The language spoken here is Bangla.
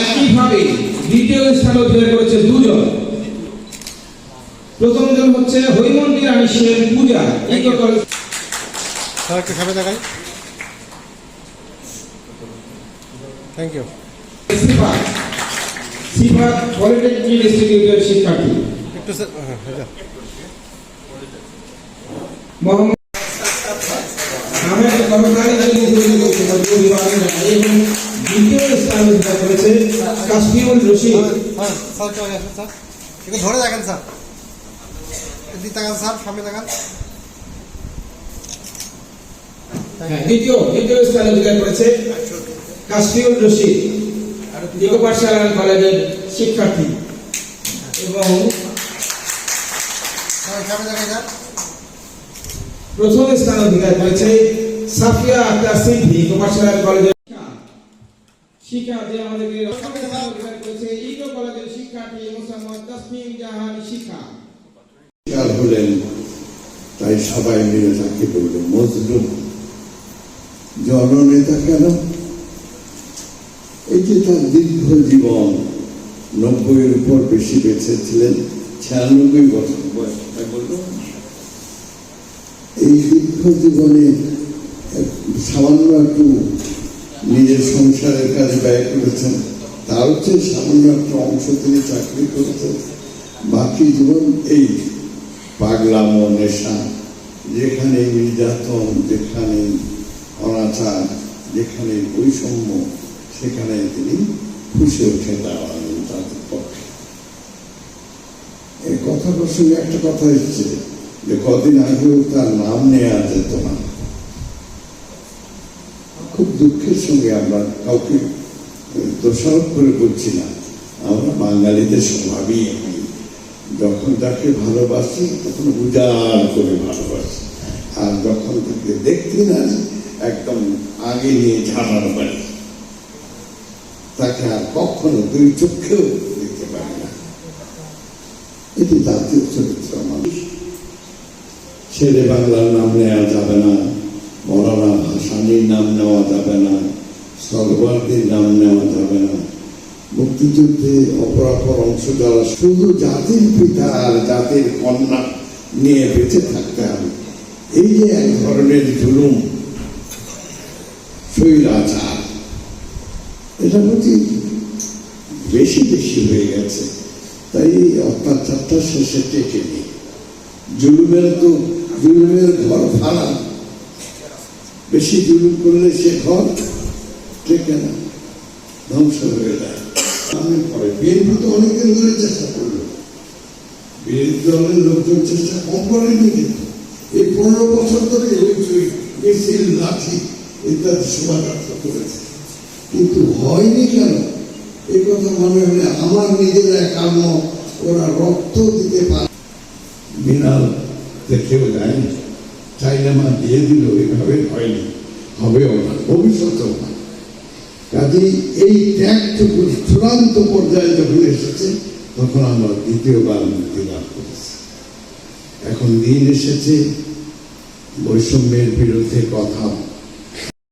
একইভাবে দ্বিতীয় স্থান অধিকার করেছে দুজন। প্রথম জন হচ্ছে হৈমন্তী রানী সেন পূজা। স্যার একটু সামনে দেখাই। Thank you Sifat. Sifat polytechnic ইনস্টিটিউটের শিক্ষার্থী। একটু স্যার হ্যাঁ মোহাম্মদ কাশ্মীরুল স্যার চলে আসুন স্যার। একটু ধরে দেখেন স্যার। এদিকে তাকান স্যার সামনে তাকান। হ্যাঁ, দ্বিতীয় দ্বিতীয় স্থান অধিকার করেছে কাশ্মীরুল রশিদ ইকো কলেজের শিক্ষার্থী। এবং প্রথম স্থান অধিকার করেছে সাফিয়া আক্তার সিদ্ধি কলেজের শিক্ষা যে আমাদেরকে ইকো কলেজের শিক্ষার্থী মোসাম্মদ তাসমিম জাহান শিক্ষা হলেন, তাই সবাই মিলে তাকে বলল মজলুম। জননেতা কেন? এই যে তার দীর্ঘ জীবন, নব্বইয়ের উপর বেশি বেঁচে ছিলেন ছিয়ানব্বই বছর বয়স এই দীর্ঘ জীবনে সামান্য একটু নিজের সংসারের কাজে ব্যয় করেছেন। তার হচ্ছে সামান্য একটা অংশ তিনি চাকরি করেছেন। বাকি জীবন এই পাগলাম নেশা যেখানে নির্যাতন যেখানে অনাচার যেখানে বৈষম্য সেখানে তিনি খুশি উঠে দাঁড়ালেন তাদের পক্ষে। এই কথা প্রসঙ্গে একটা কথা এসছে যে কদিন আগেও তার নাম নেওয়া যেত না। খুব দুঃখের সঙ্গে আমরা কাউকে দোষারোপ করে বলছি না আমরা বাঙালিদের স্বভাবই এমনি। যখন তাকে ভালোবাসি, তখন উজাড় করে ভালোবাসি। আর যখন তাকে দেখতে না, একদম আগে নিয়ে ঝাড়ার বাড়ি। তাকে আর কখনো দুই চক্ষেও দেখতে পারি না। এটি জাতীয় চরিত্র মানুষ। ছেলে বাংলার নাম নেওয়া যাবে না। নাম নেওয়া যাবে না। সরওয়ারদের নাম নেওয়া যাবে না। মুক্তিযুদ্ধে অপরাপর অংশ যারা, শুধু জাতির পিতা আর জাতির কন্যা নিয়ে বেঁচে থাকতে হবে। এই যে এক ধরনের জুলুম শৈলাচার এটা প্রতি বেশি বেশি হয়ে গেছে। তাই এই অত্যাচারটা শেষে টেকে নেই। জুলুমের তো, জুলুমের ঘর ভাড়া বেশি জুলুম করলে সে ঘর টেকে না, ধ্বংস হয়ে যায়। পরে বিএনপি তো অনেকদিন ধরে চেষ্টা করল। বিরোধী দলের লোকজন চেষ্টা কম করেনি কিন্তু। এই পনেরো বছর ধরে হইচই মিছিল, লাঠি ইত্যাদি শোভাযাত্রা করেছে। কিন্তু হয়নি কেন? এই কথা মনে হলে আমার নিজেরা কাম্য ওরা রক্ত দিতে পারে। বিনাল দেখেও যায়নি? চাইনামা দিয়ে দিল এভাবে হয়নি হবেও না ভবিষ্যতেও না কাজেই এই ত্যাগটুকু চূড়ান্ত পর্যায়ে যখন এসেছে তখন আমরা দ্বিতীয়বার মুক্তি লাভ করেছি এখন দিন এসেছে বৈষম্যের বিরুদ্ধে কথা